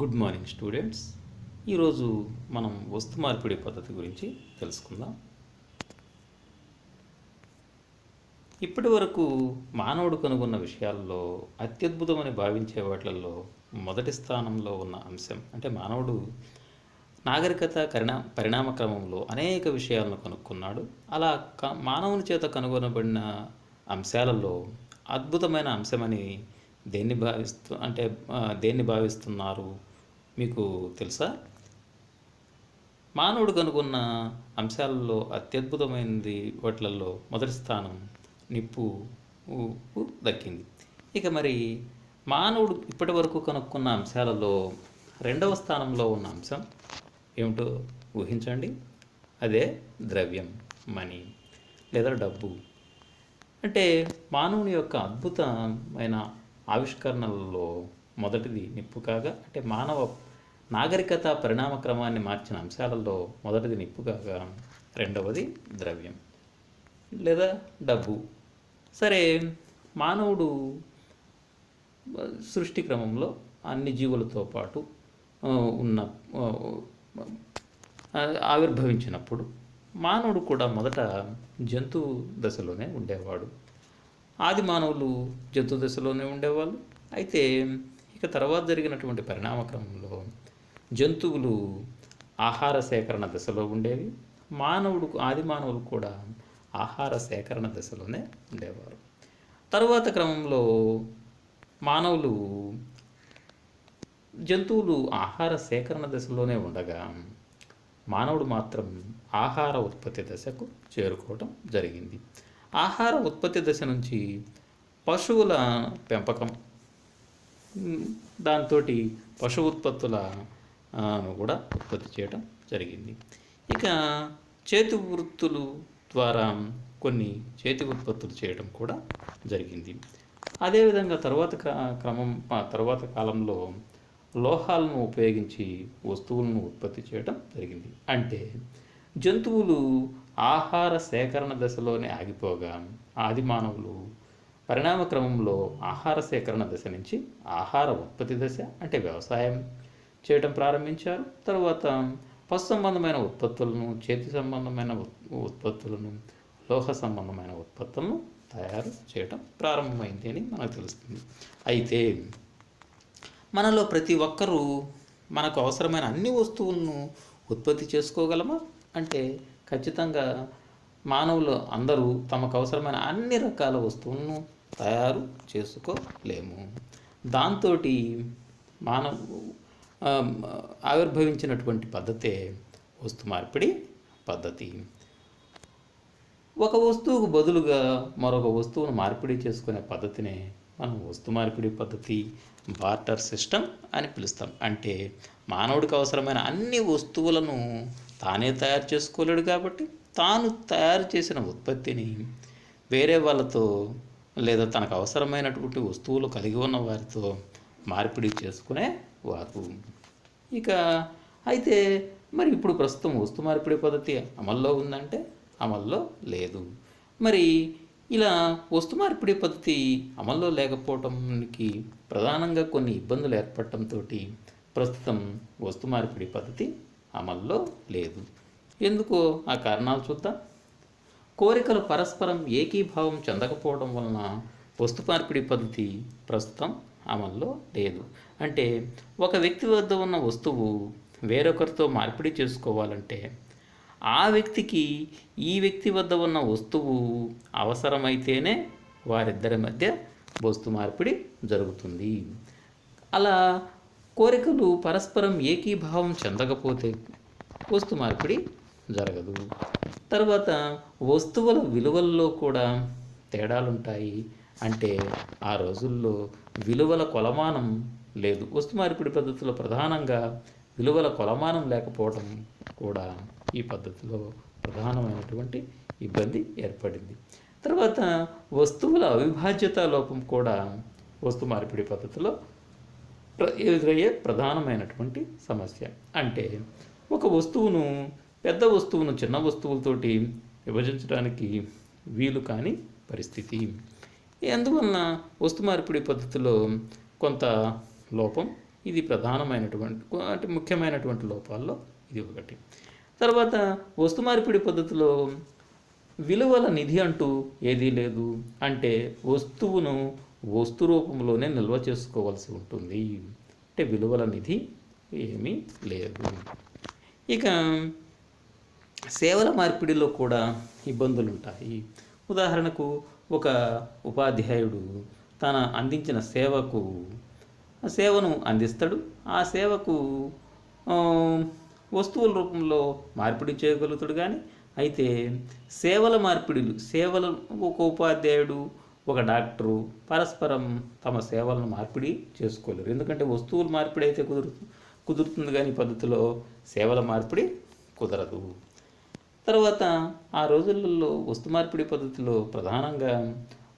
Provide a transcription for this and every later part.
Good morning students. ఈరోజు మనం వస్తు మార్పిడి పద్ధతి గురించి తెలుసుకుందాం. ఇప్పటి వరకు మానవుడు కనుగొన్న విషయాల్లో అత్యద్భుతమని భావించే వాటిల్లో మొదటి స్థానంలో ఉన్న అంశం అంటే మానవుడు నాగరికత కరిణా పరిణామ క్రమంలో అనేక విషయాలను కనుక్కున్నాడు. అలా క మానవుని చేత కనుగొనబడిన అంశాలలో అద్భుతమైన అంశమని దేన్ని భావిస్తూ అంటే దేన్ని భావిస్తున్నారు? మీకు తెలుసా? మానవుడు కనుగొన్న అంశాలలో అత్యద్భుతమైనది వాటిలలో మొదటి స్థానం నిప్పు దక్కింది. ఇక మరి మానవుడు ఇప్పటి వరకు కనుక్కున్న అంశాలలో రెండవ స్థానంలో ఉన్న అంశం ఏమిటో ఊహించండి. అదే ద్రవ్యం మనీ లేదా డబ్బు. అంటే మానవుని యొక్క అద్భుతమైన ఆవిష్కరణలలో మొదటిది నిప్పు కాగా అంటే మానవ నాగరికత పరిణామ క్రమాన్ని మార్చిన అంశాలలో మొదటిది నిప్పు కాగా రెండవది ద్రవ్యం లేదా డబ్బు. సరే మానవుడు సృష్టి క్రమంలో అన్ని జీవులతో పాటు ఉన్న ఆవిర్భవించినప్పుడు మానవుడు కూడా మొదట జంతు దశలోనే ఉండేవాడు. ఆది మానవులు జంతు దశలోనే ఉండేవాళ్ళు. అయితే ఇక తర్వాత జరిగినటువంటి పరిణామ క్రమంలో జంతువులు ఆహార సేకరణ దశలో ఉండేవి. మానవుడు ఆది మానవులు కూడా ఆహార సేకరణ దశలోనే ఉండేవారు. తరువాత క్రమంలో మానవులు జంతువులు ఆహార సేకరణ దశలోనే ఉండగా మానవుడు మాత్రం ఆహార ఉత్పత్తి దశకు చేరుకోవటం జరిగింది. ఆహార ఉత్పత్తి దశ నుంచి పశువుల పెంపకం. దాంతో పశు ఉత్పత్తుల కూడా ఉత్పత్తి చేయడం జరిగింది. ఇక చేతి వృత్తులు ద్వారా కొన్ని చేతి ఉత్పత్తులు చేయడం కూడా జరిగింది. అదేవిధంగా తర్వాత క్రమం తర్వాత కాలంలో లోహాలను ఉపయోగించి వస్తువులను ఉత్పత్తి చేయడం జరిగింది. అంటే జంతువులు ఆహార సేకరణ దశలోనే ఆగిపోగా ఆది మానవులు పరిణామ క్రమంలో ఆహార సేకరణ దశ నుంచి ఆహార ఉత్పత్తి దశ అంటే వ్యవసాయం చేయటం ప్రారంభించారు. తర్వాత పశు సంబంధమైన ఉత్పత్తులను చేతి సంబంధమైన ఉత్- ఉత్పత్తులను లోహ సంబంధమైన ఉత్పత్తులను తయారు చేయటం ప్రారంభమైంది అని మనకు తెలుస్తుంది. అయితే మనలో ప్రతి ఒక్కరూ మనకు అవసరమైన అన్ని వస్తువులను ఉత్పత్తి చేసుకోగలమా? అంటే ఖచ్చితంగా మానవులు అందరూ తమకు అవసరమైన అన్ని రకాల వస్తువులను తయారు చేసుకోలేము. దాంతో మానవ ఆవిర్భవించినటువంటి పద్ధతే వస్తు మార్పిడి పద్ధతి. ఒక వస్తువుకు బదులుగా మరొక వస్తువును మార్పిడి చేసుకునే పద్ధతినే మనం వస్తు మార్పిడి పద్ధతి బార్టర్ సిస్టమ్ అని పిలుస్తాం. అంటే మానవుడికి అవసరమైన అన్ని వస్తువులను తానే తయారు చేసుకోలేడు కాబట్టి తాను తయారు చేసిన ఉత్పత్తిని వేరే వాళ్ళతో లేదా తనకు అవసరమైనటువంటి వస్తువులు కలిగి ఉన్న వారితో మార్పిడి చేసుకునే వారు. ఇక అయితే మరి ఇప్పుడు ప్రస్తుతం వస్తు మార్పిడి పద్ధతి అమల్లో ఉందంటే అమల్లో లేదు. మరి ఇలా వస్తు మార్పిడి పద్ధతి అమల్లో లేకపోవటానికి ప్రధానంగా కొన్ని ఇబ్బందులు ఏర్పడటంతో ప్రస్తుతం వస్తు మార్పిడి పద్ధతి అమల్లో లేదు. ఎందుకో? ఆ కారణాలు చూద్దాం. కోరికలు పరస్పరం ఏకీభావం చెందకపోవడం వలన వస్తు మార్పిడి పద్ధతి ప్రస్తుతం అమల్లో లేదు. అంటే ఒక వ్యక్తి వద్ద ఉన్న వస్తువు వేరొకరితో మార్పిడి చేసుకోవాలంటే ఆ వ్యక్తికి ఈ వ్యక్తి వద్ద ఉన్న వస్తువు అవసరమైతేనే వారిద్దరి మధ్య వస్తు మార్పిడి జరుగుతుంది. అలా కోరికలు పరస్పరం ఏకీభావం చెందకపోతే వస్తు మార్పిడి జరగదు. తర్వాత వస్తువుల విలువల్లో కూడా తేడాలుంటాయి. అంటే ఆ రోజుల్లో విలువల కొలమానం లేదు. వస్తు మార్పిడి పద్ధతిలో ప్రధానంగా విలువల కొలమానం లేకపోవడం కూడా ఈ పద్ధతిలో ప్రధానమైనటువంటి ఇబ్బంది ఏర్పడింది. తర్వాత వస్తువుల అవిభాజ్యత లోపం కూడా వస్తు మార్పిడి పద్ధతిలో ఎదురయ్యే ప్రధానమైనటువంటి సమస్య. అంటే ఒక వస్తువును పెద్ద వస్తువును చిన్న వస్తువులతోటి విభజించడానికి వీలు కాని పరిస్థితి. అందువలన వస్తు మార్పిడి పద్ధతిలో కొంత లోపం? ఇది ప్రధానమైనటువంటి అంటే ముఖ్యమైనటువంటి లోపాల్లో ఇది ఒకటి. తర్వాత వస్తు మార్పిడి పద్ధతిలో విలువల నిధి అంటూ ఏదీ లేదు. అంటే వస్తువును వస్తు రూపంలోనే నిల్వ చేసుకోవాల్సి ఉంటుంది. అంటే విలువల నిధి ఏమీ లేదు. ఇక సేవల మార్పిడిలో కూడా ఇబ్బందులు ఉంటాయి ఉదాహరణకు ఒక ఉపాధ్యాయుడు తన అందించిన సేవకు సేవను అందిస్తాడు. ఆ సేవకు వస్తువుల రూపంలో మార్పిడి చేయగలుగుతాడు కానీ అయితే సేవల మార్పిడిలు సేవల ఒక ఉపాధ్యాయుడు ఒక డాక్టరు పరస్పరం తమ సేవలను మార్పిడి చేసుకోలేరు. ఎందుకంటే వస్తువులు మార్పిడి అయితే కుదురుతుంది కుదురుతుంది కానీ పద్ధతిలో సేవల మార్పిడి కుదరదు. తర్వాత ఆ రోజులలో వస్తు మార్పిడి పద్ధతిలో ప్రధానంగా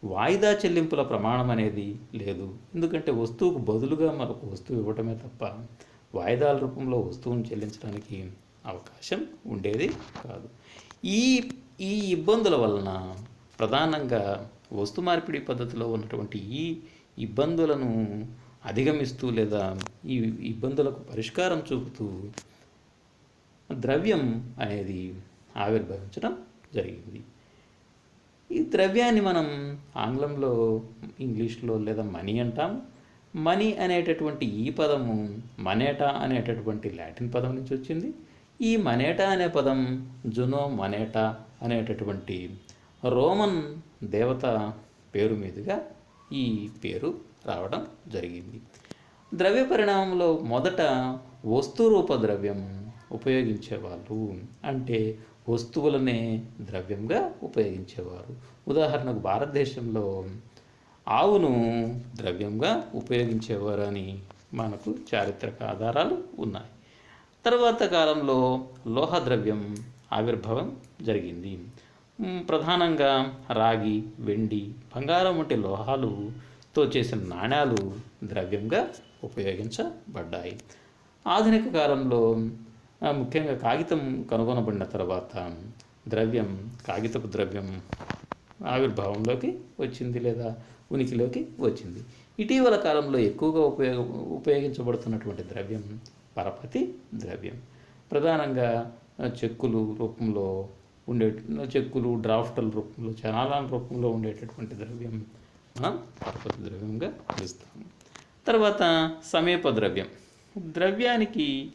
వాయిదా చెల్లింపుల ప్రమాణం అనేది లేదు. ఎందుకంటే వస్తువుకు బదులుగా మరొక వస్తువు ఇవ్వటమే తప్ప వాయిదాల రూపంలో వస్తువును చెల్లించడానికి అవకాశం ఉండేది కాదు. ఈ ఈ ఇబ్బందుల వలన ప్రధానంగా వస్తు మార్పిడి పద్ధతిలో ఉన్నటువంటి ఈ ఇబ్బందులను అధిగమిస్తూ లేదా ఈ ఇబ్బందులకు పరిష్కారం చూపుతూ ద్రవ్యం అనేది ఆవిర్భవించడం జరిగింది. ఈ ద్రవ్యాన్ని మనం ఆంగ్లంలో ఇంగ్లీష్లో లేదా మనీ అంటాం. మనీ అనేటటువంటి ఈ పదము మనేటా అనేటటువంటి లాటిన్ పదం నుంచి వచ్చింది. ఈ మనేటా అనే పదం జునో మనేటా అనేటటువంటి రోమన్ దేవత పేరు మీదుగా ఈ పేరు రావడం జరిగింది. ద్రవ్య పరిణామంలో మొదట వస్తురూప ద్రవ్యం ఉపయోగించేవాళ్ళు అంటే వస్తువులనే ద్రవ్యంగా ఉపయోగించేవారు. ఉదాహరణకు భారతదేశంలో ఆవును ద్రవ్యంగా ఉపయోగించేవారు అని మనకు చారిత్రక ఆధారాలు ఉన్నాయి. తర్వాత కాలంలో లోహ ద్రవ్యం ఆవిర్భావం జరిగింది. ప్రధానంగా రాగి వెండి బంగారం వంటి లోహాలుతో చేసిన నాణ్యాలు ద్రవ్యంగా ఉపయోగించబడ్డాయి. ఆధునిక కాలంలో ముఖ్యంగా కాగితం కనుగొనబడిన తర్వాత ద్రవ్యం కాగితపు ద్రవ్యం ఆవిర్భావంలోకి వచ్చింది లేదా ఉనికిలోకి వచ్చింది. ఇటీవల కాలంలో ఎక్కువగా ఉపయోగ ఉపయోగించబడుతున్నటువంటి ద్రవ్యం పరపతి ద్రవ్యం. ప్రధానంగా చెక్కులు రూపంలో ఉండే చెక్కులు డ్రాఫ్టల రూపంలో చలానాల రూపంలో ఉండేటటువంటి ద్రవ్యం మనం పరపతి ద్రవ్యంగా పిలుస్తాము తర్వాత సమీప ద్రవ్యం. ద్రవ్యానికి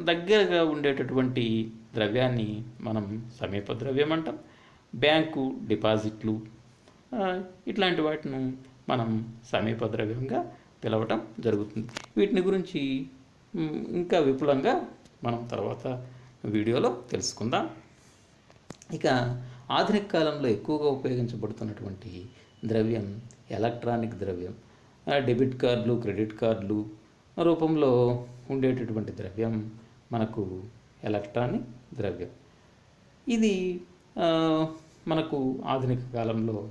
దగ్గరగా ఉండేటటువంటి ద్రవ్యాన్ని మనం సమీప ద్రవ్యం అంటాం. బ్యాంకు డిపాజిట్లు ఇట్లాంటి వాటిని మనం సమీప ద్రవ్యంగా పిలవటం జరుగుతుంది. వీటిని గురించి ఇంకా విపులంగా మనం తర్వాత వీడియోలో తెలుసుకుందాం. ఇక ఆధునిక కాలంలో ఎక్కువగా ఉపయోగించబడుతున్నటువంటి ద్రవ్యం ఎలక్ట్రానిక్ ద్రవ్యం డెబిట్ కార్డులు క్రెడిట్ కార్డులు రూపంలో ఉండేటటువంటి ద్రవ్యం మనకు ఎలక్ట్రానిక్ ద్రవ్యం. ఇది మనకు ఆధునిక కాలంలో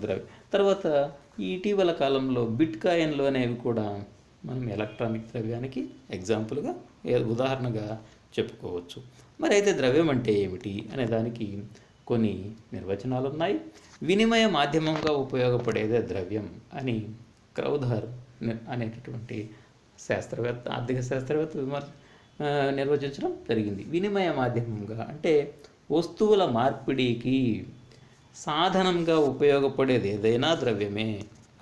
ద్రవ్యం. తర్వాత ఇటీవల కాలంలో బిట్ కాయిన్లు అనేవి కూడా మనం ఎలక్ట్రానిక్ ద్రవ్యానికి ఎగ్జాంపుల్గా ఉదాహరణగా చెప్పుకోవచ్చు. మరి అయితే ద్రవ్యం అంటే ఏమిటి అనే దానికి కొన్ని నిర్వచనాలు ఉన్నాయి వినిమయ మాధ్యమంగా ఉపయోగపడేదే ద్రవ్యం అని క్రౌధర్ అనేటటువంటి శాస్త్రవేత్త ఆర్థిక శాస్త్రవేత్త విమర్శ నిర్వచించడం జరిగింది. వినిమయ మాధ్యమంగా అంటే వస్తువుల మార్పిడికి సాధనంగా ఉపయోగపడేది ఏదైనా ద్రవ్యమే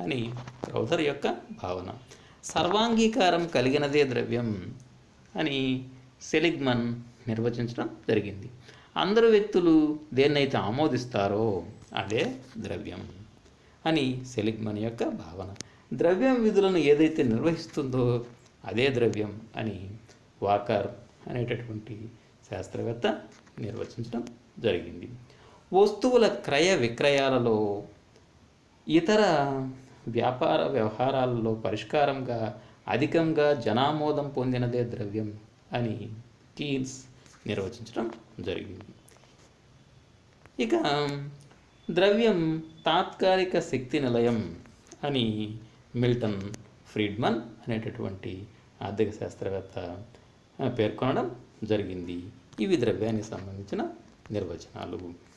అని క్రౌధర్ యొక్క భావన. సర్వాంగీకారం కలిగినదే ద్రవ్యం అని సెలిగ్మన్ నిర్వచించడం జరిగింది. అందరు వ్యక్తులు దేన్నైతే ఆమోదిస్తారో అదే ద్రవ్యం అని సెలిగ్మన్ యొక్క భావన. ద్రవ్యం విధులను ఏదైతే నిర్వహిస్తుందో అదే ద్రవ్యం అని వాకర్ అనేటటువంటి శాస్త్రవేత్త నిర్వచించడం జరిగింది. వస్తువుల క్రయ విక్రయాలలో ఇతర వ్యాపార వ్యవహారాలలో పరిష్కారంగా అధికంగా జనామోదం పొందినదే ద్రవ్యం అని కీన్స్ నిర్వచించడం జరిగింది. ఇక ద్రవ్యం తాత్కాలిక శక్తి నిలయం అని మిల్టన్ ఫ్రీడ్మన్ అనేటటువంటి ఆర్థిక శాస్త్రవేత్త పేర్కొనడం జరిగింది. ఇవి ద్రవ్యానికి సంబంధించిన నిర్వచనాలు.